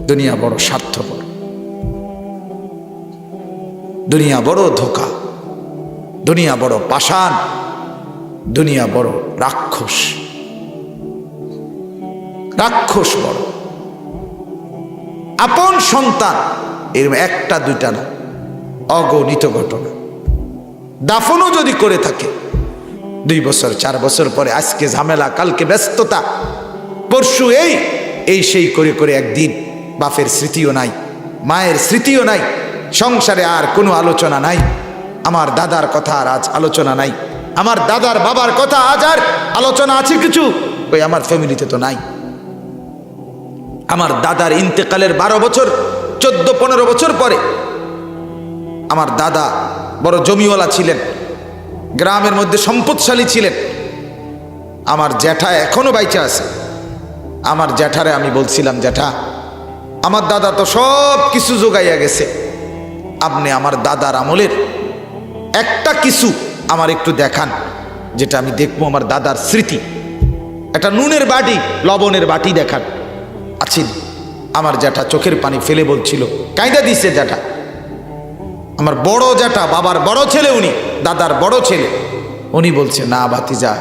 দুনিয়া বড় স্বার্থপর। দুনিয়া বড় ধোকা। দুনিয়া বড় পাষাণ। দুনিয়া বড় রাক্ষস। রাক্ষস বড়। আপন সন্তান এরকম একটা, দুইটা না, অগণিত ঘটনা। দাফনও যদি করে থাকে, দুই বছর, চার বছর পরে আজকে ঝামেলা, কালকে ব্যস্ততা, পরশু এই এই সেই করে করে একদিন বাপের স্মৃতিও নাই, মায়ের স্মৃতিও নাই, সংসারে আর কোনো আলোচনা নাই। আমার দাদার কথা আর আজ আলোচনা নাই, আমার দাদার বাবার কথা আজ আর আলোচনা আছে কিছু, ওই আমার ফ্যামিলিতে তো নাই। আমার দাদার ইন্তেকালের বারো বছর, চোদ্দ, পনেরো বছর পরে আমার দাদা বড় জমিওয়ালা ছিলেন, গ্রামের মধ্যে সম্পদশালী ছিলেন। আমার জ্যাঠা এখনও বাইচা আছে। আমার জ্যাঠারে আমি বলছিলাম, জ্যাঠা আমার দাদা তো সব কিছু যোগাইয়া গেছে। আপনি আমার দাদার আমলের একটা কিছু আমার একটু দেখান, যেটা আমি দেখব আমার দাদার স্মৃতি। একটা নুনের বাটি, লবণের বাটি দেখান। আছেন আমার জ্যাঠা চোখের পানি ফেলে বলছিল, কায়দা দিছে জ্যাঠা। আমার বড় জ্যাঠা, বাবার বড় ছেলে উনি, দাদার বড় ছেলে। উনি বলছে, না বাতিজা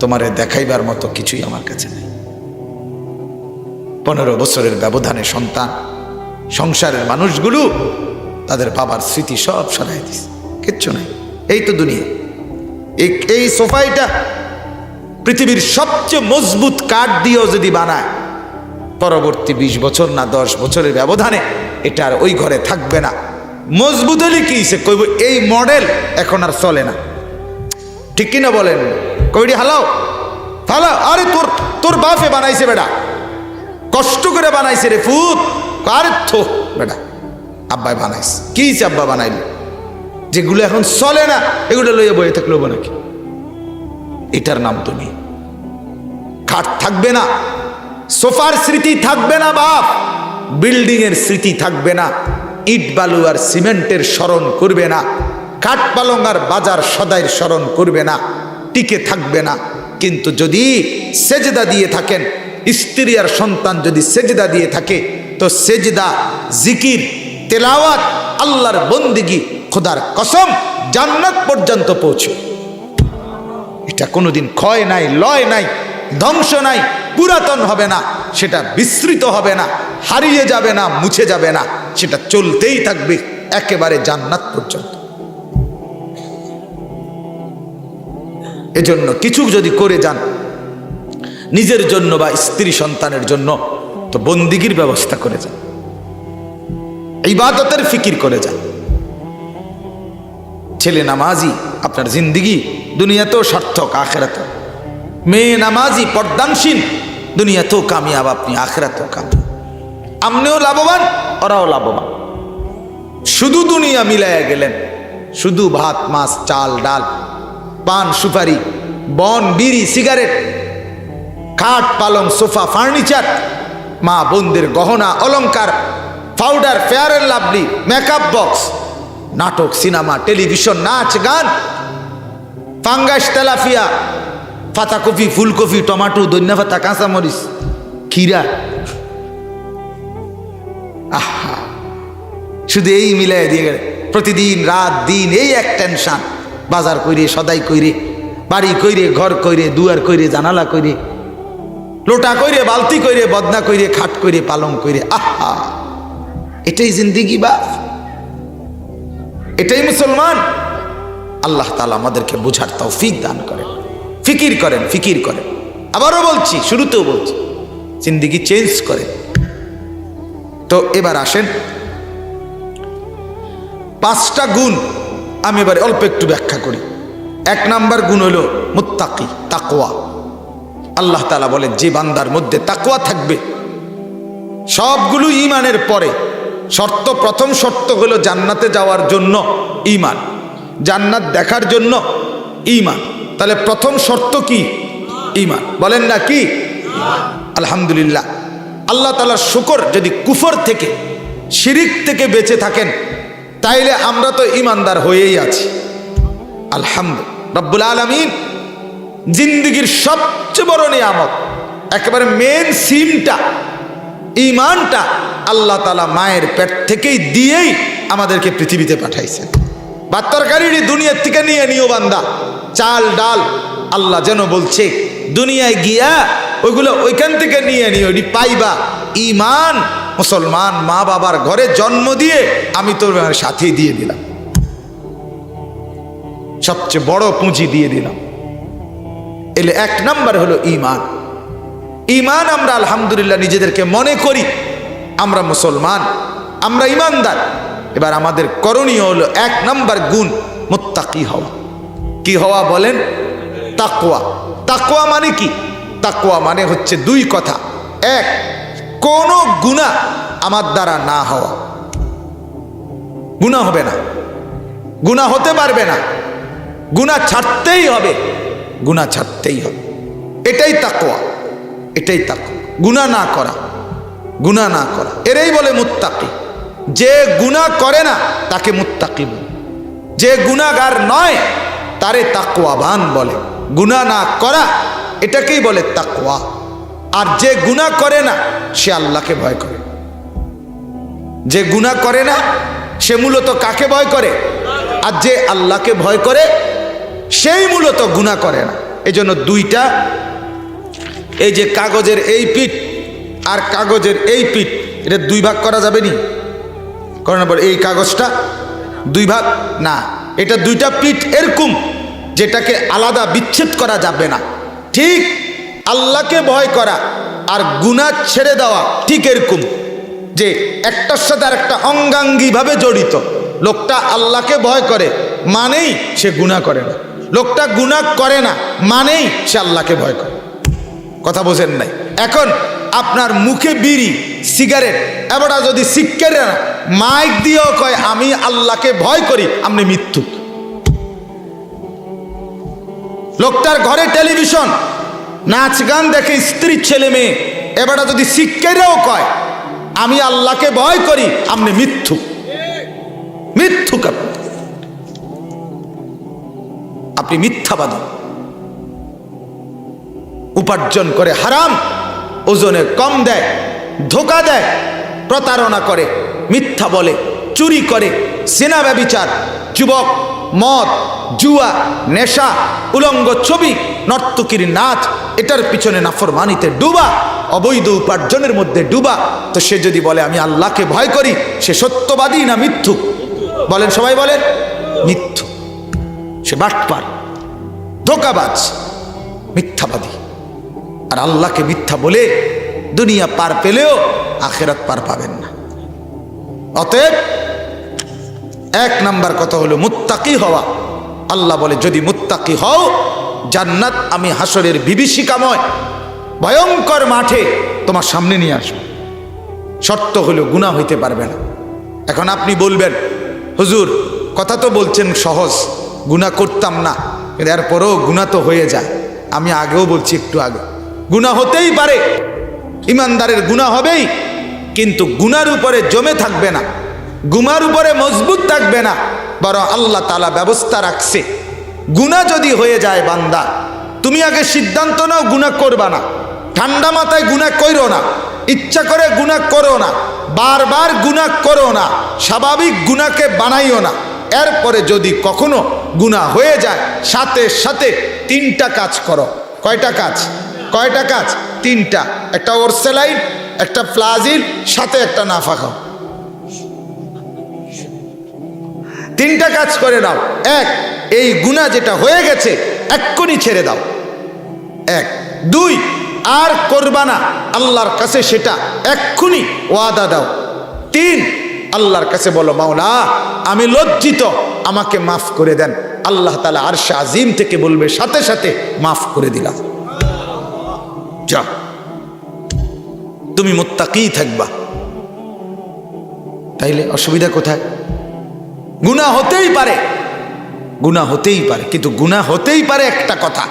তোমারে দেখাইবার মতো কিছুই আমার কাছে নেই। পনেরো বছরের ব্যবধানে সন্তান, সংসারের মানুষগুলো তাদের বাবার স্মৃতি সব সরাই দিস কিচ্ছু নাই। এই তো দুনিয়া। এই এই সোফাইটা পৃথিবীর সবচেয়ে মজবুত কাঠ দিয়েও যদি বানায়, পরবর্তী ২০ বছর না দশ বছরের ব্যবধানে এটা আর ওই ঘরে থাকবে না। মজবুত হলে কি সে কইব, এই মডেল এখন আর চলে না। ঠিক কিনা বলেন? কইডি, হালাও? হালাও? আরে তোর তোর বাপে বানাইছে বেটা। কষ্ট করে বানাইছে রে ফুত। থো? বেটা, আব্বাই বানাইছে। কি আব্বা বানাইল? যেগুলো এখন চলে না, এগুলো লইয়া বয়ে থাকল নাকি? এটার নাম তুমি খাট থাকবে না, সোফার স্মৃতি থাকবে না বাপ বিল্ডিং এর স্মৃতি থাকবে না, ইট বালু আর সিমেন্টের স্মরণ করবে না কাঠ পালং আর বাজার সদাইয়ের স্মরণ করবে না, টিকে থাকবে না। কিন্তু যদি সেজদা দিয়ে থাকেন স্ত্রী আর সন্তান যদি সেজদা দিয়ে থাকে, তো সেজদা, জিকির, তেলাওয়াত আল্লাহর বন্দিগি খোদার কসম জান্নাত পর্যন্ত পৌঁছে এটা কোনোদিন ক্ষয় নাই, লয় নাই, ধ্বংস নাই, পুরাতন হবে না, সেটা বিস্তৃত হবে না, হারিয়ে যাবে না, মুছে যাবে না, সেটা চলতেই থাকবে একেবারে জান্নাত পর্যন্ত। এজন্য কিছু যদি করে যান নিজের জন্য বা স্ত্রী সন্তানের জন্য, তো বন্দিগির ব্যবস্থা করে যান ইবাদতের ফিকির করে যান ছেলে নামাজি, আপনার জিন্দিগি দুনিয়াতেও সার্থক, আখেরাতেও। মেয়ে নামাজি পর্দানসীন দুনিয়াতেও কামিয়াব, আপনি আখেরাতেও কামিয়াব। আপনিও লাভবান, ওরাও লাভবান। শুধু দুনিয়া মিলাইয়া গেলেন, শুধু ভাত, মাছ, চাল, ডাল, পান, সুপারি, বন, বিড়ি, সিগারেট খাট, পালং, সোফা, ফার্নিচার, মা বোনদের গহনা, অলংকার, powder fair and lovely makeup box নাটক, সিনেমা, টেলিভিশন, নাচ, গান, ফাঙ্গাস তেলাফিয়া পাতাকপি, ফুলকপি, টমাটো দৈন্য পাতা, কাঁচামরিচ খিরা আহা! শুধু এই মিলাই দিয়ে গেলে। প্রতিদিন, রাত, দিন এই এক টেনশান। বাজার কইরে, সদাই কইরে, বাড়ি কইরে, ঘর কইরে, দুয়ার কইরে, জানালা কইরে লোটা কইরে, বালতি কইরে, বদনা কইরে, খাট কইরে, পালং কইরে, আহা! এটাই জিন্দিগি বা এটাই মুসলমান। আল্লাহ তালা আমাদেরকে বুঝার তৌফিক দান করেন। ফিকির করেন ফিকির করেন। আবারও বলছি, শুরুতেও বলছি, জিন্দিগি চেঞ্জ করেন। তো এবার আসেন। পাঁচটা গুণ আমি এবার অল্প একটু ব্যাখ্যা করি। এক নাম্বার গুণ হলো মুত্তাকি তাকোয়া আল্লাহ তালা বলেন, যে বান্দার মধ্যে তাকোয়া থাকবে, সবগুলো ইমানের পরে, শর্ত, প্রথম শর্ত হলো জান্নাতে যাওয়ার জন্য ইমান জান্নাত দেখার জন্য ইমান তাহলে প্রথম শর্ত কি? ইমান বলেন না কি? আলহামদুলিল্লাহ। আল্লাহ তালার শুকর, যদি কুফর থেকে, শিরিক থেকে বেঁচে থাকেন, তাইলে আমরা তো ইমানদার হয়েই আছি। আলহামদুল, রব্বুল আলমিন জিন্দগির সবচেয়ে বড় নিয়ামত, একেবারে মেন সিমটা ইমানটা আল্লাহ তালা মায়ের পেট থেকেই দিয়েই আমাদেরকে পৃথিবীতে পাঠাইছেন। বা বাত্তরকারীরই দুনিয়ার থেকে নিয়ে নিও বান্দা। চাল, ডাল, আল্লাহ যেন বলছে, দুনিয়ায় গিয়া ওইগুলো ওইখান থেকে নিয়ে নিও ওটি পাইবা। ইমান মুসলমান মা বাবার ঘরে জন্ম দিয়ে আমি তোর সাথে দিয়ে দিলাম। সবচেয়ে বড় পুঁজি দিয়ে দিলাম। এলে এক নাম্বার হলো ইমান ইমান আমরা আলহামদুলিল্লাহ নিজেদেরকে মনে করি। আমরা মুসলমান, আমরা ইমানদার এবার আমাদের করণীয় হলো এক নাম্বার গুণ, মোত্তাকি হওয়া। কি হওয়া বলেন? তাকোয়া তাকোয়া মানে কি? তাকোয়া মানে হচ্ছে দুই কথা। এক, কোনো গুণা আমার দ্বারা না হওয়া। গুণা হবে না। গুণা হতে পারবে না। গুণা ছাড়তেই হবে। গুণা ছাড়তেই হবে। এটাই তাকোয়া এটাই তাকোয়া গুণা না করা গুণা না করা। এরাই বলে মুত্তাকি। যে গুণা করে না, তাকে মুত্তাকি বলে। যে গুণাগার নয়, তারে তাকওয়াবান বলে। গুণা না করা, এটাকেই বলে তাকওয়া। আর যে গুণা করে না, সে আল্লাহকে ভয় করে। যে গুণা করে না, সে মূলত কাকে ভয় করে? আর যে আল্লাহকে ভয় করে সেই মূলত গুণা করে না। এজন্য দুইটা, এই যে কাগজের এই পিঠ আর কাগজের এই পিঠ, এটা দুই ভাগ করা যাবে নি? করার পর এই কাগজটা দুই ভাগ, না, এটা দুইটা পিঠ এরকম যেটাকে আলাদা বিচ্ছেদ করা যাবে না। ঠিক আল্লাহকে ভয় করা আর গুণা ছেড়ে দেওয়া ঠিক এরকম যে একটার সাথে আর একটা অঙ্গাঙ্গিভাবে জড়িত। লোকটা আল্লাহকে ভয় করে মানেই সে গুণা করে না। লোকটা গুণা করে না, মানেই সে আল্লাহকে ভয় করে। কথা বোঝেন নাই। এখন আপনার মুখে বিড়ি, সিগারেট এবারটা যদি শিক্ষের মাইক দিয়েও কয়, আমি আল্লাহকে ভয় করি, আপনি মৃত্যু। লোকটার ঘরে টেলিভিশন, নাচ গান দেখে স্ত্রী, ছেলে, মেয়ে এবারটা যদি শিক্ষেরও কয়, আমি আল্লাহকে ভয় করি, আপনি মিথ্যু মিথ্যুক আপনি আপনি মিথ্যাবাদী। উপার্জন করে হারাম, ওজনে কম দেয়, ধোকা দেয়, প্রতারণা করে, মিথ্যা বলে, চুরি করে সেনা ব্যবিচার, যুবক, মদ, জুয়া, নেশা, উলঙ্গ ছবি, নর্তকীর নাচ, এটার পিছনে নাফরমানিতে ডুবা, অবৈধ উপার্জনের মধ্যে ডুবা। তো সে যদি বলে, আমি আল্লাহকে ভয় করি, সে সত্যবাদী না মিথ্যু বলেন, সবাই বলেন মিথ্যু সে বাটপার, ধোকাবাজ, মিথ্যাবাদী। আর আল্লাহকে মিথ্যা বলে দুনিয়া পার পেলেও আখেরাত পার পাবেন না। অতএব এক নাম্বার কথা হলো মুত্তাকি হওয়া। আল্লাহ বলে, যদি মুত্তাকি হও, জান্নাত আমি হাসরের বিভীষিকাময়, ভয়ঙ্কর মাঠে তোমার সামনে নিয়ে আসব। শর্ত হলো গুণা হইতে পারবে না। এখন আপনি বলবেন, হুজুর, কথা তো বলছেন সহজ গুণা করতাম না। এরপরেও গুণা তো হয়ে যায়। আমি আগেও বলছি একটু আগে। গুণা হতেই পারে। ইমানদারের গুণা হবেই। কিন্তু গুনার উপরে জমে থাকবে না। গুমার উপরে মজবুত থাকবে না। বরং আল্লাহ তালা ব্যবস্থা রাখছে। গুণা যদি হয়ে যায় বান্দা, তুমি আগে সিদ্ধান্ত নাও গুণা করবা না। ঠান্ডা মাথায় গুণা করো না। ইচ্ছা করে গুণা করো না। বারবার গুণা করো না। স্বাভাবিক গুণাকে বানাইও না। এরপরে যদি কখনো গুণা হয়ে যায়, সাথে সাথে তিনটা কাজ করো। কয়টা কাজ? কয়টা কাজ? তিনটা। একটা ওরসেলাইন, একটা ফ্লাজিল সাথে একটা নাফা খাও তিনটা কাজ করে দাও এক, এই গুণা যেটা হয়ে গেছে, এক্ষুনি ছেড়ে দাও। এক। দুই, আর করবা না। আল্লাহর কাছে সেটা এক্ষুনি ওয়াদা দাও। তিন আল্লাহর কাছে বলো, মাওলা, আমি লজ্জিত, আমাকে মাফ করে দেন। আল্লাহ তালা আরশা আজিম থেকে বলবে, সাথে সাথে মাফ করে দিলাম। যা তুমি মোত্তাকি থাকবা। তাইলে অসুবিধা কোথায়? গুণা হতেই পারে। গুণা হতেই পারে, কিন্তু গুণা হতেই পারে একটা কথা।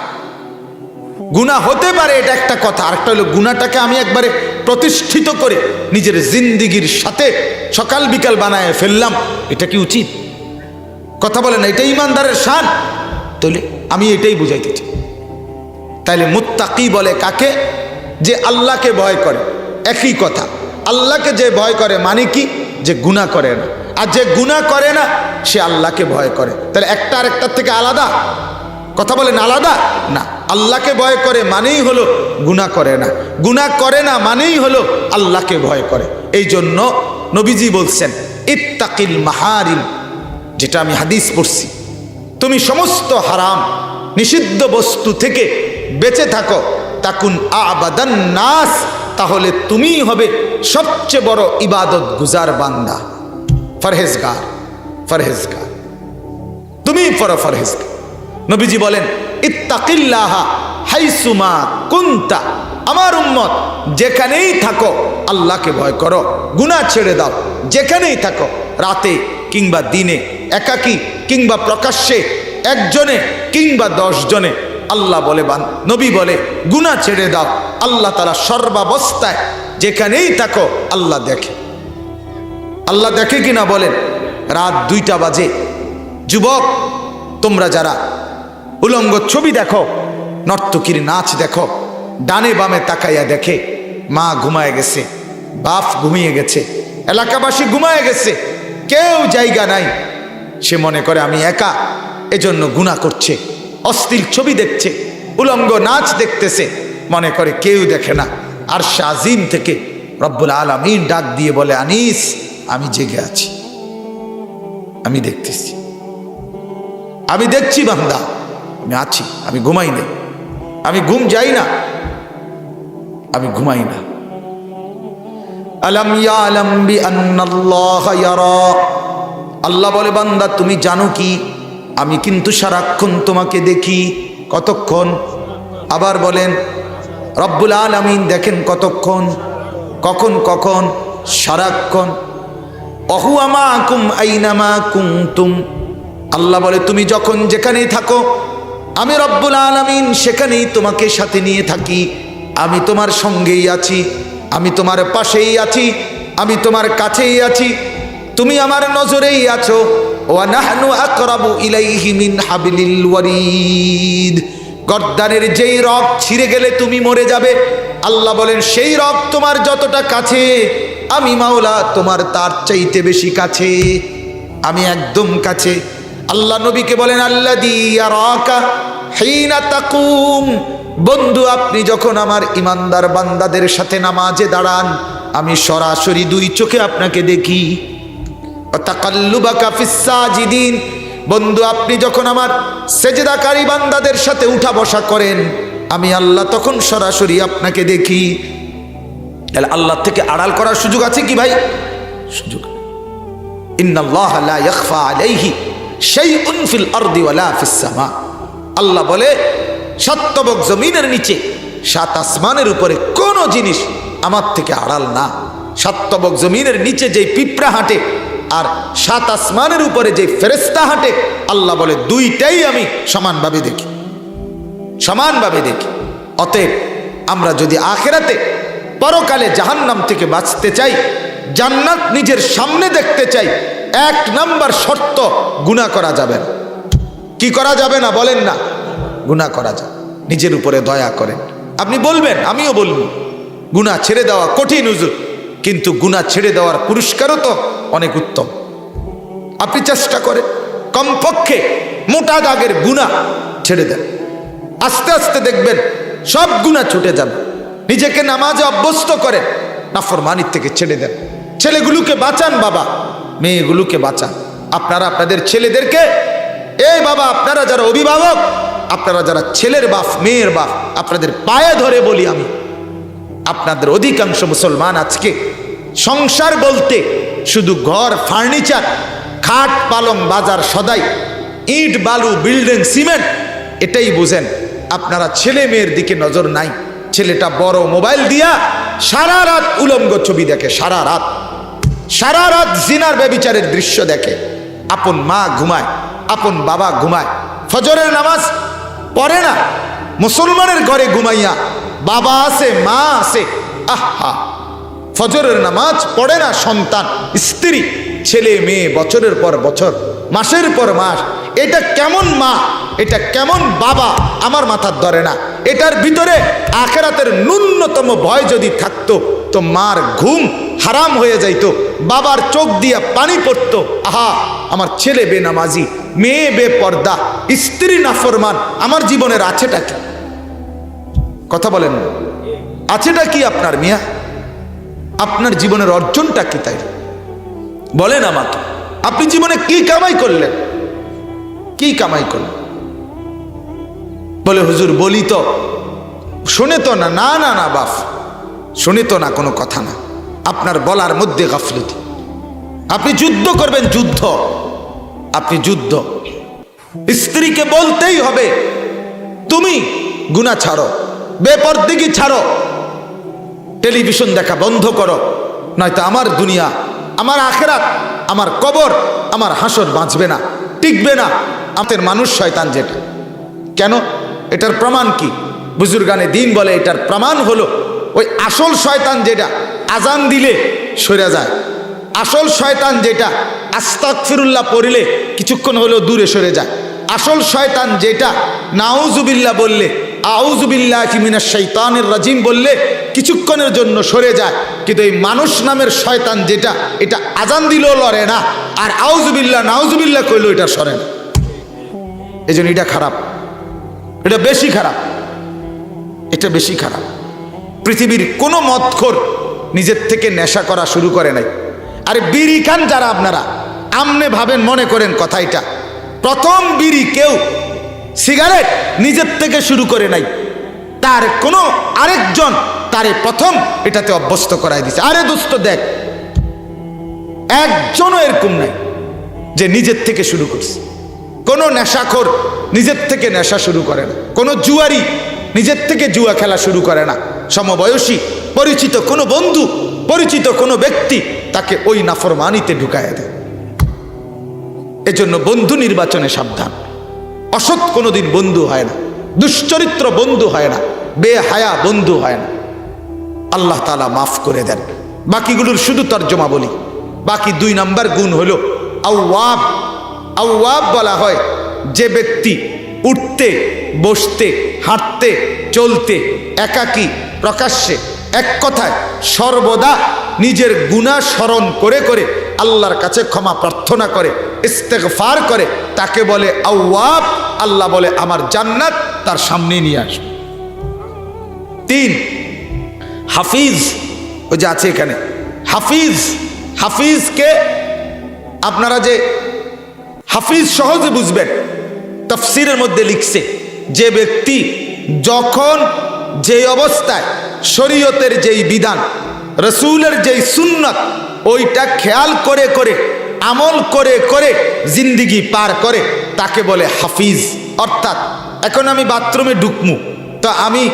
গুণা হতে পারে, এটা একটা কথা। আরেকটা হলো গুণাটাকে আমি একবারে প্রতিষ্ঠিত করে নিজের জিন্দিগির সাথে সকাল বিকাল বানায় ফেললাম। এটা কি উচিত? কথা বলে না এটাই ইমানদারের শান। তাহলে আমি এটাই বুঝাইতে চাই। তাইলে মুত্তাকি বলে কাকে? যে আল্লাহকে ভয় করে। একই কথা, আল্লাহকে যে ভয় করে মানে কি? যে গুণা করে না। আর যে গুণা করে না, সে আল্লাহকে ভয় করে। তাহলে একটা আরেকটার থেকে আলাদা। কথা বলেন আলাদা? না। আল্লাহকে ভয় করে মানেই হলো গুণা করে না। গুণা করে না মানেই হলো আল্লাহকে ভয় করে। এই জন্য নবীজি বলছেন, ইত্তাকিল মাহারিম যেটা আমি হাদিস পড়ছি। তুমি সমস্ত হারাম, নিষিদ্ধ বস্তু থেকে বেঁচে থাকো। তাকুন আবাদান নাস, তাহলে তুমিই হবে সবচেয়ে বড় ইবাদত গুজার বান্দা। ফরহেজগার ফরহেজগার। তুমি পর ফরহেজগার। নবীজি বলেন হাইসুমা কুন্তা। আমার উম্মত, যেখানেই থাকো, আল্লাহকে ভয় করো, গুনাহ ছেড়ে দাও, যেখানেই থাকো, রাতে কিংবা দিনে, একাকী কিংবা প্রকাশ্যে, একজনে কিংবা দশজনে, আল্লাহ বলে বান, নবী বলে, গুনাহ ছেড়ে দাও, আল্লাহ তারা সর্বাবস্থায় যেখানেই থাকো, আল্লাহ দেখে। আল্লাহ দেখে কিনা বলেন, রাত দুইটা বাজে। যুবক, তোমরা যারা উলঙ্গ ছবি দেখো, নর্তকীর নাচ দেখো, ডানে বামে তাকাইয়া দেখে, মা ঘুমায় গেছে, বাপ ঘুমিয়ে গেছে, এলাকাবাসী ঘুমায় গেছে, কেউ জায়গা নাই। সে মনে করে আমি একা, এজন্য গুণা করছে অস্থির ছবি দেখছে, উলঙ্গ নাচ দেখতেছে, মনে করে কেউ দেখে না। আর শাজিম থেকে রব্বুল আলমিন ডাক দিয়ে বলে, আনিস, আমি জেগে আছি, আমি দেখতেছি, আমি দেখছি বান্দা। আমি আছি, আমি ঘুমাই না আমি ঘুম যাই না। আমি ঘুমাই না। আল্লাহ বলে, বান্দা, তুমি জানো কি? আমি কিন্তু সারাক্ষণ তোমাকে দেখি কতক্ষণ? আবার বলেন, রব্বুল আলামিন দেখেন কতক্ষণ? কখন কখন? সারাক্ষণ। অহুয়ামা কুম আইনামা কুমতুম আল্লাহ বলে, তুমি যখন যেখানেই থাকো আমি রব্বুল আলমিন সেখানেই তোমাকে সাথে নিয়ে থাকি। আমি তোমার সঙ্গেই আছি, আমি তোমার পাশেই আছি, আমি তোমার কাছেই আছি। তুমি আমার নজরেই আছো। গর্দানের যেই রক ছিঁড়ে গেলে তুমি মরে যাবে। আল্লাহ বলেন, সেই রক তোমার যতটা কাছে, আমি মাওলা তোমার তার চাইতে বেশি কাছে। আমি একদম কাছে। আল্লাহ নবীকে বলেন আল্লাহ তাকুম, বন্ধু, আপনি যখন আমার ইমানদার বান্দাদের সাথে নামাজে দাঁড়ান, আমি সরাসরি দুই চোখে আপনাকে দেখি। তাকাল্লুবাকা ফিসাজিদিন বন্ধু, আপনি যখন আমার সেজদাকারী বান্দাদের সাথে উঠা বসা করেন, আমি আল্লাহ তখন সরাসরি আপনাকে দেখি। তাহলে আল্লাহ থেকে আড়াল করার সুযোগ আছে কি ভাই? সুযোগ ইন্নাল্লাহ লা ইয়াখফা আলাইহি শাইউন ফিল আল্লাহ বলে, সত্যবক জমিনের নিচে সাত আসমানের উপরে কোনো জিনিস আমার থেকে আড়াল না। সত্যবক জমিনের নিচে যেই পিঁপড়া হাঁটে আর সাত আসমানের উপরে যে ফেরেস্তা হাঁটে, আল্লাহ বলে, দুইটাই আমি সমানভাবে দেখি। সমানভাবে দেখি। অতএব আমরা যদি আখেরাতে পরকালে জাহান্নাম থেকে বাঁচতে চাই, জান্নাত নিজের সামনে দেখতে চাই, এক নাম্বার শর্ত গুণা করা যাবে না। কি করা যাবে না বলেন না। গুণা করা যায় নিজের উপরে দয়া করেন। আপনি বলবেন, আমিও বলব। গুণা ছেড়ে দেওয়া কঠিন উজুর। কিন্তু গুণা ছেড়ে দেওয়ার পুরস্কারও তো অনেক উত্তম। আপনি চেষ্টা করেন কমপক্ষে মোটা দাগের গুণা ছেড়ে দেন। আস্তে আস্তে দেখবেন সব গুণা ছুটে যাবে। নিজেকে নামাজে অভ্যস্ত করেন, নাফরমানির থেকে ছেড়ে দেন। ছেলেগুলোকে বাঁচান বাবা, মেয়েগুলোকে বাঁচান। আপনারা আপনাদের ছেলেদেরকে এই বাবা, আপনারা যারা অভিভাবক, আপনারা যারা ছেলের বাপ, মেয়ের বাপ, আপনাদের পায়ে ধরে বলি আমি, আপনাদের অধিকাংশ মুসলমান আজকে সংসার বলতে শুধু ঘর, ফার্নিচার, খাট, পালং বাজার, সদাই, ইট, বালু, বিল্ডিং, সিমেন্ট, এটাই বুঝেন। আপনারা ছেলে মেয়ের দিকে নজর নাই। ছেলেটা বড় মোবাইল দিয়া সারা রাত উলঙ্গ ছবি দেখে, সারা রাত। সারা রাত জিনার ব্যবিচারের দৃশ্য দেখে। আপন মা ঘুমায়, আপন বাবা ঘুমায়। ফজরের নামাজ পড়ে না, মুসলমানের ঘরে ঘুমাইয়া বাবা আছে, মা আছে। আহা! ফজরের নামাজ পড়ে না সন্তান, স্ত্রী, ছেলে, মেয়ে, বছরের পর বছর। মাসের পর মাস, এটা কেমন মা, এটা কেমন বাবা আমার মাথার ধরে না। এটার ভিতরে আখেরাতের ন্যূনতম ভয় যদি থাকতো, তো মার ঘুম হারাম হয়ে যাইত, বাবার চোখ দিয়া পানি পড়তো। আহা, আমার ছেলে বেনামাজি, মেয়ে বে পর্দা স্ত্রী নাফরমান, আমার জীবনের আছেটা কি? কথা বলেন আছেটা কি আপনার মিয়া? আপনার জীবনের অর্জনটা কি তাই? বলেন আমাকে। আপনি জীবনে কি কামাই করলেন? কি কামাই করলেন? বলে, হুজুর, বলি তো। শুনে তো না না না না, বাপ। শুনে তো না, কোনো কথা না। আপনার বলার মধ্যে গাফলতি। আপনি যুদ্ধ করবেন, যুদ্ধ। আপনি যুদ্ধ। স্ত্রীকে বলতেই হবে, তুমি গুণা ছাড়ো, বেপরদিগি ছাড়ো। টেলিভিশন দেখা বন্ধ করো। নয়তো আমার দুনিয়া, আমার আখেরাত আমার কবর, আমার হাসর বাঁচবে না, টিকবে না। আমাদের মানুষ শয়তান যেটা। কেন? এটার প্রমাণ কি? বুজুর্গানে দিন বলে এটার প্রমাণ হলো, ওই আসল শয়তান যেটা, আজান দিলে সরে যায়। আসল শয়তান যেটা আস্তাক ফিরুল্লাহ পড়লে কিছুক্ষণ হলেও দূরে সরে যায়। আসল শয়তান যেটা নাউজুবিল্লা বললে আউজুবিল্লাহ কিমিনা শৈতানের রাজিম বললে কিছুক্ষণের জন্য সরে যায়। কিন্তু এই মানুষ নামের শয়তান যেটা, এটা আজান দিলেও লড়ে না। আর আউজুবিল্লাহ নাউজুবিল্লাহ কইলেও এটা সরে না। এই জন্য এটা খারাপ। এটা বেশি খারাপ। এটা বেশি খারাপ। পৃথিবীর কোনো মদখোর নিজের থেকে নেশা করা শুরু করে নাই। আরে বিড়ি খান যারা আপনারা, আমনে ভাবেন মনে করেন কথা এটা প্রথম বিড়ি কেউ সিগারেট নিজের থেকে শুরু করে নাই। তার কোনো আরেকজন তারে প্রথম এটাতে অভ্যস্ত করাই দিছে। আরে দোস্ত, দেখ, একজনও এরকম নাই যে নিজের থেকে শুরু করছে। কোনো নেশাখোর নিজের থেকে নেশা শুরু করে না। কোনো জুয়ারি নিজের থেকে জুয়া খেলা শুরু করে না। সমবয়সী, পরিচিত কোনো বন্ধু, পরিচিত কোনো ব্যক্তি তাকে ওই নাফরমানিতে ঢুকায় দেয়। এজন্য বন্ধু নির্বাচনে সাবধান। অসৎ কোনোদিন বন্ধু হয় না, দুশ্চরিত্র বন্ধু হয় না, বেহায়া বন্ধু হয় না। আল্লাহ তালা মাফ করে দেন। বাকিগুলোর শুধু তর্জমা বলি। বাকি দুই নাম্বার গুণ হলো আউয়াব। আউয়াব বলা হয় যে ব্যক্তি উঠতে, বসতে, হাঁটতে, চলতে, একাকী, প্রকাশ্যে, এক কথায় সর্বদা নিজের গুণা স্মরণ করে করে আল্লাহর কাছে ক্ষমা প্রার্থনা করে, ইস্তেগফার করে, তাকে বলে আউয়াব, আল্লাহ বলে আমার জান্নাত, তার সামনে নিয়ে আসবে। তিন, হাফিজ ও যে আছে এখানে, হাফিজ, হাফিজকে আপনারা যে হাফিজ সহজে বুঝবেন, তফসিরের মধ্যে লিখছে, যে ব্যক্তি যখন যে অবস্থায় শরীয়তের যেই বিধান, রসুলের যেই সুন্নত ওইটা খেয়াল করে করে, আমল করে করে জিন্দিগি পার করে, তাকে বলে হাফিজ। অর্থাৎ, এখন আমি বাথরুমে ঢুকমু, তা আমি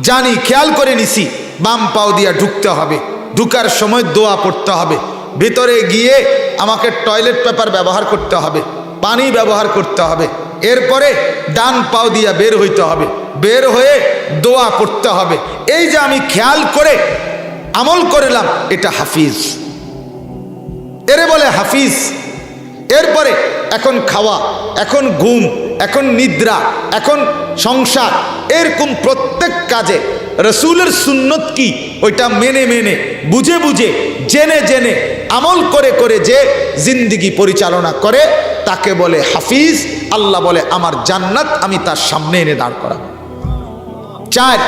জানি, খেয়াল করে নিছি, বাম পাও দিয়া ঢুকতে হবে, ঢুকার সময় দোয়া পড়তে হবে, ভিতরে গিয়ে আমাকে টয়লেট পেপার ব্যবহার করতে হবে, পানি ব্যবহার করতে হবে, এরপরে ডান পাও দিয়া বের হইতে হবে, বের হয়ে দোয়া পড়তে হবে। এই যে আমি খেয়াল করে আমল করলাম, এটা হাফিজ। এরে বলে হাফিজ, এরপরে এখন খাওয়া, এখন ঘুম, এখন নিদ্রা, এখন সংসার, এরকম প্রত্যেক কাজে রসুলের সুন্নত কি ওইটা মেনে মেনে, বুঝে বুঝে, জেনে জেনে, আমল করে করে যে জিন্দিগি পরিচালনা করে, তাকে বলে হাফিজ, আল্লাহ বলে আমার জান্নাত আমি তার সামনে এনে দাঁড় করা চার,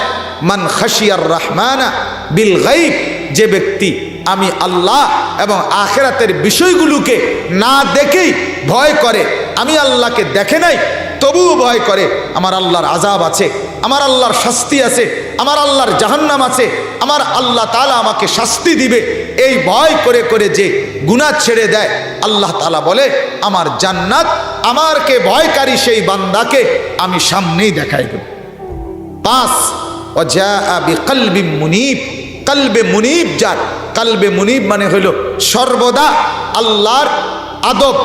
মান খাসিয়ার রহমানা বিল গাইব যে ব্যক্তি আমি আল্লাহ এবং আখেরাতের বিষয়গুলোকে না দেখেই ভয় করে। আমি আল্লাহকে দেখে নাই, তবুও ভয় করে। আমার আল্লাহর আজাব আছে, আমার আল্লাহর শাস্তি আছে, আমার আল্লাহর জাহান্নাম আছে, আমার আল্লাহ তালা আমাকে শাস্তি দিবে। এই ভয় করে করে যে গুণা ছেড়ে দেয়, আল্লাহ তালা বলে, আমার জান্নাত আমারকে ভয়কারী সেই বান্দাকে আমি সামনেই দেখাই দেব। পাঁচ কলবি মুনিব। কলবে মুনিব যার। কলবে মুনিব মানে হইল সর্বদা আল্লাহর আদব,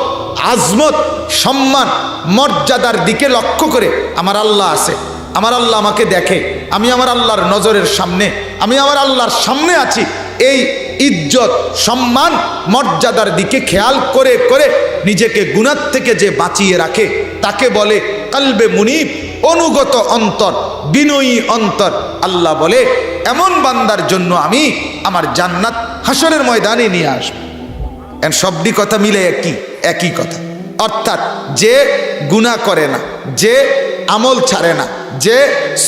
আজমত, সম্মান, মর্যাদার দিকে লক্ষ্য করে আমার আল্লাহ আছে। আমার আল্লাহ আমাকে দেখে। আমি আমার আল্লাহর নজরের সামনে। আমি আমার আল্লাহর সামনে আছি। এই ইজ্জত, সম্মান, মর্যাদার দিকে খেয়াল করে করে নিজেকে গুণার থেকে যে বাঁচিয়ে রাখে, তাকে বলে কালবে মুনিব। অনুগত অন্তর, বিনয়ী অন্তর। আল্লাহ বলে এমন বান্দার জন্য আমি আমার জান্নাত হাসরের ময়দানে নিয়ে আসবে। এন সবটি কথা মিলে একই একই কথা। অর্থাৎ যে গুণা করে না, যে আমল ছাড়ে না, যে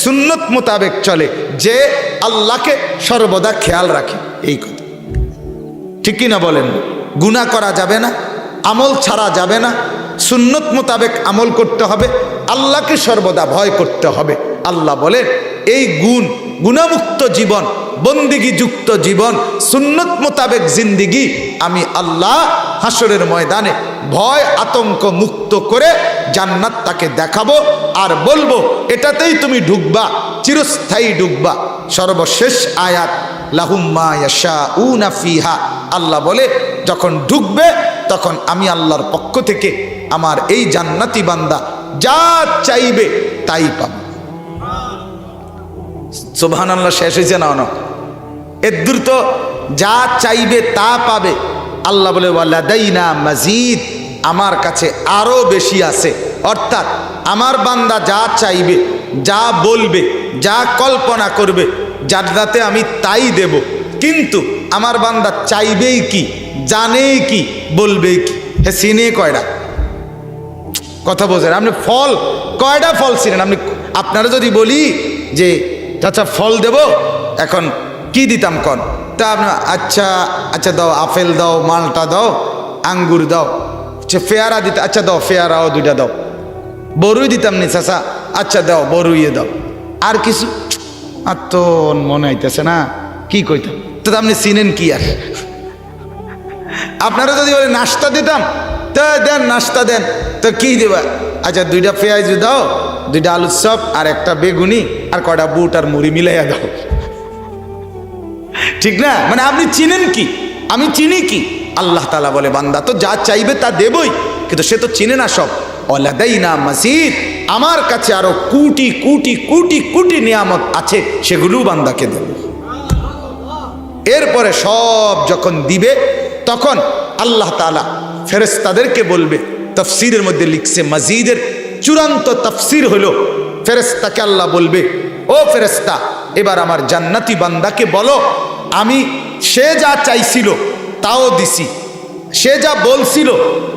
সুন্নত মোতাবেক চলে, যে আল্লাহকে সর্বদা খেয়াল রাখে, এই কথা। ঠিক কি না বলেন? গুণা করা যাবে না, আমল ছাড়া যাবে না, সুন্নত মোতাবেক আমল করতে হবে, আল্লাহকে সর্বদা ভয় করতে হবে। আল্লাহ বলেন, এই গুণ গুণামুক্ত জীবন বন্দিগি যুক্ত জীবন, সুন্নত মোতাবেক জিন্দিগি আমি আল্লাহ হাসরের ময়দানে ভয় আতঙ্ক মুক্ত করে জান্নাত তাকে দেখাবো আর বলব, এটাতেই তুমি ঢুকবা, চিরস্থায়ী ঢুকবা। সর্বশেষ আয়াত লাহুম্মা ফিহা। আল্লাহ বলে, যখন ঢুকবে, তখন আমি আল্লাহর পক্ষ থেকে আমার এই জান্নাতি বান্দা যা চাইবে তাই পাবে। সুবহান আল্লাহ শেষ হয়েছে না অনক? এর দ্রুত যা চাইবে তা পাবে। আল্লাহ বলে, ওয়ালাদাইনা মাজিদ আমার কাছে আরও বেশি আছে। অর্থাৎ, আমার বান্দা যা চাইবে, যা বলবে, যা কল্পনা করবে, যার জান্নাতে আমি তাই দেব। কিন্তু আমার বান্দা চাইবেই কি, জানেই কি বলবে কি? হ্যাঁ সিনে কয়টা কথা বোঝেন, আপনি ফল কয়টা ফল ছিলেন আপনি, আপনারা যদি বলি যে চাচা, ফল দেব? এখন কি দিতাম কন? তা আপনার আচ্ছা আচ্ছা দাও, আপেল দাও, মালটা দাও, আঙ্গুর দাও। আচ্ছা ফেয়ারা দিতে আচ্ছা দাও ফেয়ারাও দুইটা দাও। বরুই দিতাম নি চাচা আচ্ছা দাও বড়ুইয়ে দাও। আর কিছু? আর তো মনে হইতেছে না, কি কইতাম? তো আপনি চিনেন কি আর? আপনারা যদি বলে নাস্তা দিতাম, তো দেন, নাস্তা দেন। তো কি দেবা? আচ্ছা দুইটা পেঁয়াজ দাও, দুইটা আলুর চপ আর একটা বেগুনি। আর কটা বুট আর মুড়ি মিলাইয়া দাও। ঠিক না? মানে আপনি চিনেন কি? আমি চিনি কি? আল্লাহ তালা বলে, বান্দা, তো যা চাইবে তা দেবই, কিন্তু সে তো চিনে না সব। অলাদাই না মসজিদ আমার কাছে আরও কুটি কুটি, কোটি কোটি নিয়ামত আছে, সেগুলো বান্দাকে দেব। এরপরে সব যখন দিবে, তখন আল্লাহ তালা ফেরেস্তাদেরকে বলবে, তফসিরের মধ্যে লিখছে মসজিদের চূড়ান্ত তফসির হলো ফেরেস্তাকে আল্লাহ বলবে, ও ফেরেস্তা এবার আমার জান্নাতি বান্দাকে বলো, আমি সে যা চাইছিল তাও দিছি, সে যা বলছিল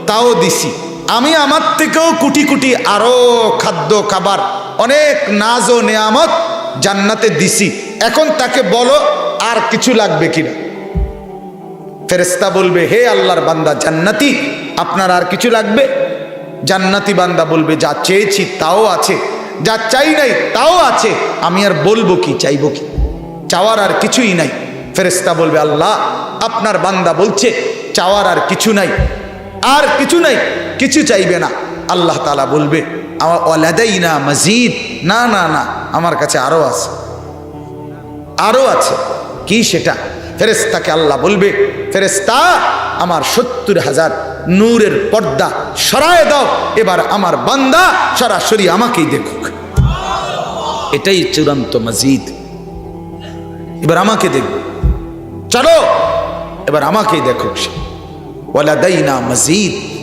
তাও দিছি। আমি আমার থেকেও কুটি কুটি আরও খাদ্য, খাবার, অনেক নাজ ও নেয়ামত জান্নাতে দিছি। এখন তাকে বলো, আর কিছু লাগবে কিনা? ফেরেস্তা বলবে, হে আল্লাহর বান্দা, জান্নাতি, আপনার আর কিছু লাগবে? জান্নাতি বান্দা বলবে, যা চেয়েছি তাও আছে। যা চাই নাই তাও আছে। আমি আর বলব কি, চাইব কি? চাওয়ার আর কিছুই নাই। ফেরেস্তা বলবে, আল্লাহ, আপনার বান্দা বলছে, চাওয়ার আর কিছু নাই। আর কিছু নাই, কিছু চাইবে না। আল্লাহ তালা বলবে আমার অলাদাই না মজিদ। না না না, আমার কাছে আরও আছে। আরও আছে। কি সেটা? ফেরেস্তাকে আল্লাহ বলবে ফেরেস্তা আমার সত্তর হাজার নূরের পর্দা সরায় দাও। এবার আমার বান্দা সরাসরি আমাকেই দেখুক। এটাই চূড়ান্ত মসজিদ। এবার আমাকে দেখবে। চলো, এবার আমাকেই দেখুক সে। ওয়ালাদাইনা মসজিদ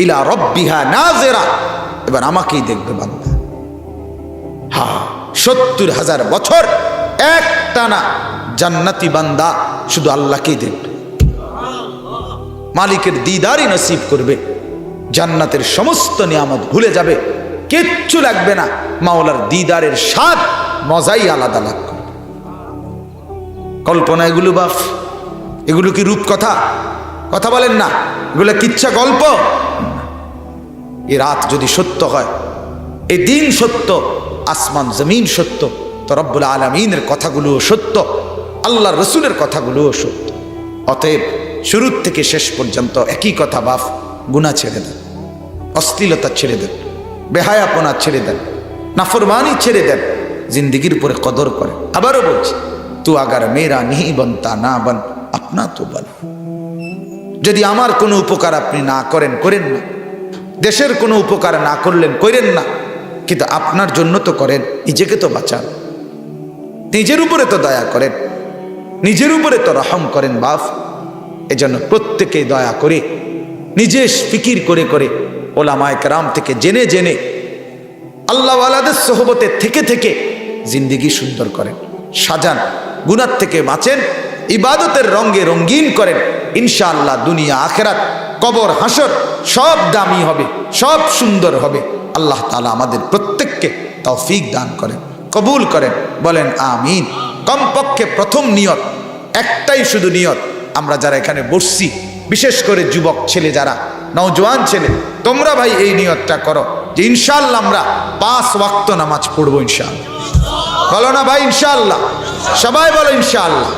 ইলা রব্বিহা নাজেরা। এবার আমাকেই দেখবে বান্দা। হা, সত্তর হাজার বছর এক টানা জান্নাতি বান্দা শুধু আল্লাহকেই দেখবে। মালিকের দিদারই নসিব করবে। জান্নাতের সমস্ত নিয়ামত ভুলে যাবে। কিচ্ছু লাগবে না। মাওলার দিদারের স্বাদ মজাই আলাদা লাগ কল্পনা এগুলো বাফ। এগুলো কি রূপ কথা কথা বলেন না। এগুলো কিচ্ছা গল্প? এ রাত যদি সত্য হয়, এ দিন সত্য, আসমান, জমিন সত্য, তো রব্বুল আলমিনের কথাগুলোও সত্য আল্লাহ রসুলের কথাগুলোও সত্য। অতএব শুরুর থেকে শেষ পর্যন্ত একই কথা বাফ গুণা ছেড়ে দেন, অশ্লীলতা ছেড়ে দেন, বেহায়াপনা ছেড়ে দেন, নাফরমানি ছেড়ে দেন, জিন্দিগির উপরে কদর করে আবারও বলছি, তু আগার মেয়েরা নিহি বনতা না বন, আপনা তো বল যদি আমার কোনো উপকার আপনি না করেন করেন না। দেশের কোনো উপকার না করলেন, করেন না। কিন্তু আপনার জন্য তো করেন, নিজেকে তো বাঁচান। নিজের উপরে তো দয়া করেন, নিজের উপরে তো রহম করেন বাফ এজন্য প্রত্যেকে দয়া করে নিজে ফিকির করে করে ওলামায় কেরাম থেকে জেনে জেনে আল্লাহওয়ালাদের সহবতে থেকে থেকে জিন্দিগি সুন্দর করেন, সাজান গুনার থেকে বাঁচেন, ইবাদতের রঙ্গে রঙ্গিন করেন, ইনশাআল্লাহ দুনিয়া আখেরাত, কবর, হাসর সব দামি হবে, সব সুন্দর হবে। আল্লাহ তালা আমাদের প্রত্যেককে তৌফিক দান করেন, কবুল করেন, বলেন আমিন। কমপক্ষে প্রথম নিয়ত, একটাই শুধু নিয়ত আমরা যারা এখানে বসছি, বিশেষ করে যুবক ছেলে যারা, নওজোয়ান ছেলে, তোমরা ভাই এই নিয়তটা করো যে ইনশাল্লাহ আমরা পাঁচ ওয়াক্ত নামাজ পড়ব ইনশাল্লাহ বলো না ভাই ইনশাল্লাহ সবাই বলো ইনশাল্লাহ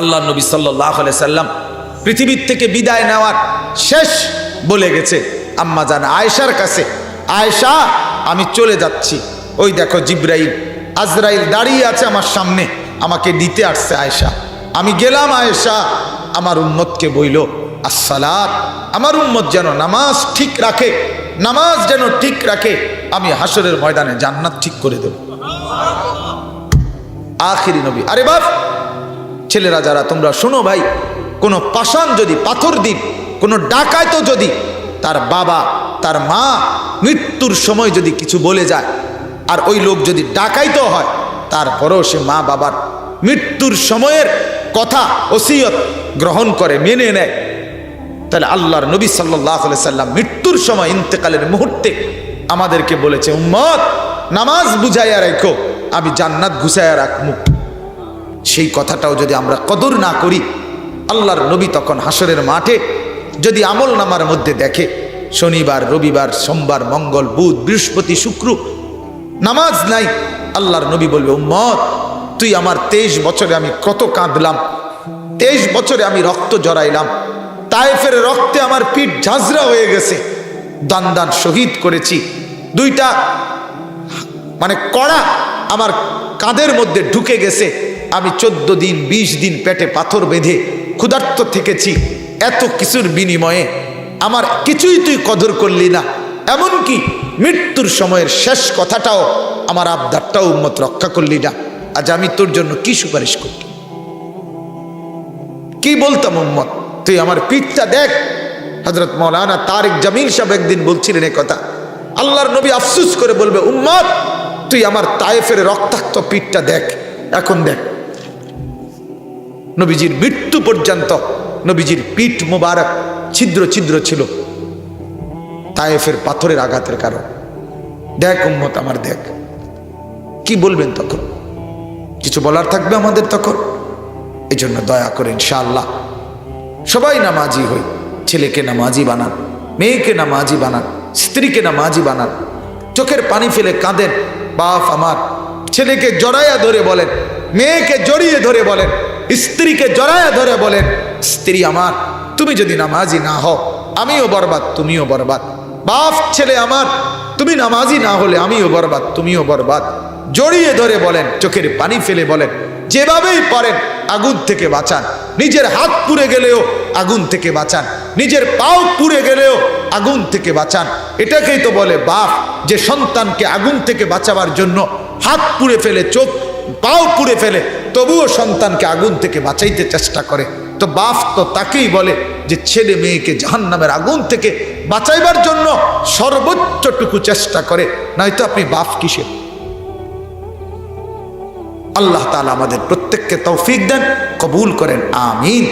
আল্লাহ নবী সাল্লাহ সাল্লাম পৃথিবীর থেকে বিদায় নেওয়ার শেষ বলে গেছে। আম্মা জান আয়েশার কাছে, আয়েশা, আমি চলে যাচ্ছি। ওই দেখো জিব্রাইল, আজরাইল দাঁড়িয়ে আছে আমার সামনে, আমাকে দিতে আসছে আয়েশা। আমি গেলাম আয়েশা, আমার উম্মতকে বইল, আসসালাত, আমার উম্মত যেন নামাজ ঠিক রাখে, নামাজ যেন ঠিক রাখে, আমি হাসরের ময়দানে জান্নাত ঠিক করে দেব। আখিরি নবী, আরে বাপ, ছেলেরা যারা, তোমরা শোনো ভাই, কোনো পাষাণ যদি, পাথর দিন, কোনো ডাকায়তো যদি, তার বাবা, তার মা মৃত্যুর সময় যদি কিছু বলে যায়, আর ওই লোক যদি ডাকাইতো হয়, তারপরেও সে মা বাবার মৃত্যুর সময়ের কথা, ওসিয়ত গ্রহণ করে, মেনে নেয়। তাহলে আল্লাহর নবী সাল্লাহ সাল্লাম মৃত্যুর সময় ইন্তেকালের মুহূর্তে আমাদেরকে বলেছে, উম্মত, নামাজ বুঝাইয়া রেখো আমি জান্নাত ঘুষাইয়া রাখমু। সেই কথাটাও যদি আমরা কদর না করি, আল্লাহর নবী তখন হাসরের মাঠে যদি আমল নামার মধ্যে দেখে, শনিবার, রবিবার, সোমবার, মঙ্গল, বুধ, বৃহস্পতি, শুক্র, নামাজ নাই, আল্লাহর নবী বলবে, উম্মত তুই আমার তেইশ বছরে আমি কত কাঁদলাম, তেইশ বছরে আমি রক্ত জড়াইলাম তায়েফের রক্তে আমার পিঠ ঝাঁঝরা হয়ে গেছে দান দান শহীদ করেছি, দুইটা মানে কড়া আমার কাঁধের মধ্যে ঢুকে গেছে, আমি চোদ্দ দিন ২০ দিন পেটে পাথর বেঁধে ক্ষুধার্ত থেকেছি, এত কিছুর বিনিময়ে আমার কিছুই তুই কদর করলি না, এমনকি মৃত্যুর সময়ের শেষ কথাটাও আমার আবদারটাও উন্মত রক্ষা করলি না। আজ আমি তোর জন্য কি সুপারিশ করি কি বলতাম, উম্মত? তুই আমার পিঠটা দেখ। হজরত মৌলানা তারিক জামিল সাহেব একদিন বলছিলেন এ কথা। আল্লাহর নবী আফসুস করে বলবে, উম্মত, তুই আমার তায়েফের রক্তাক্ত পিঠটা দেখ। এখন দেখ। নবীজির মৃত্যু পর্যন্ত নবীজির পিঠ মোবারক ছিদ্র ছিদ্র ছিল। তায়েফের পাথরের আঘাতের কারণ। দেখ, উম্মত, আমার দেখ। কি বলবেন তখন? কিছু বলার থাকবে আমাদের তখন। এই জন্য দয়া করে ইনশাআল্লাহ, সবাই নামাজি হই, ছেলেকে নামাজি বানান, মেয়েকে নামাজি বানান, স্ত্রীকে নামাজি বানান, চোখের পানি ফেলে কাঁদেন, বাপ আমার, ছেলেকে জড়াইয়া ধরে বলেন, মেয়েকে জড়িয়ে ধরে বলেন, স্ত্রীকে জড়াইয়া ধরে বলেন, স্ত্রী আমার, তুমি যদি নামাজি না হও, আমিও বরবাদ, তুমিও বরবাদ, বাপ ছেলে আমার, তুমি নামাজি না হলে আমিও বরবাদ, তুমিও বরবাদ। জড়িয়ে ধরে বলেন, চোখের পানি ফেলে বলেন, যেভাবেই পারেন আগুন থেকে বাঁচান। নিজের হাত পুড়ে গেলেও আগুন থেকে বাঁচান। নিজের পাও পুড়ে গেলেও আগুন থেকে বাঁচান। এটাকেই তো বলে বাপ, যে সন্তানকে আগুন থেকে বাঁচাবার জন্য হাত পুড়ে ফেলে, চোখ, পাও পুড়ে ফেলে, তবুও সন্তানকে আগুন থেকে বাঁচাইতে চেষ্টা করে। তো বাপ তো তাকেই বলে যে, ছেলে মেয়েকে জাহান নামের আগুন থেকে বাঁচাইবার জন্য সর্বোচ্চটুকু চেষ্টা করে, নয়তো আপনি বাপ কিসের? আল্লাহ তালা আমাদের প্রত্যেককে তৌফিক দেন কবুল করেন আমিন।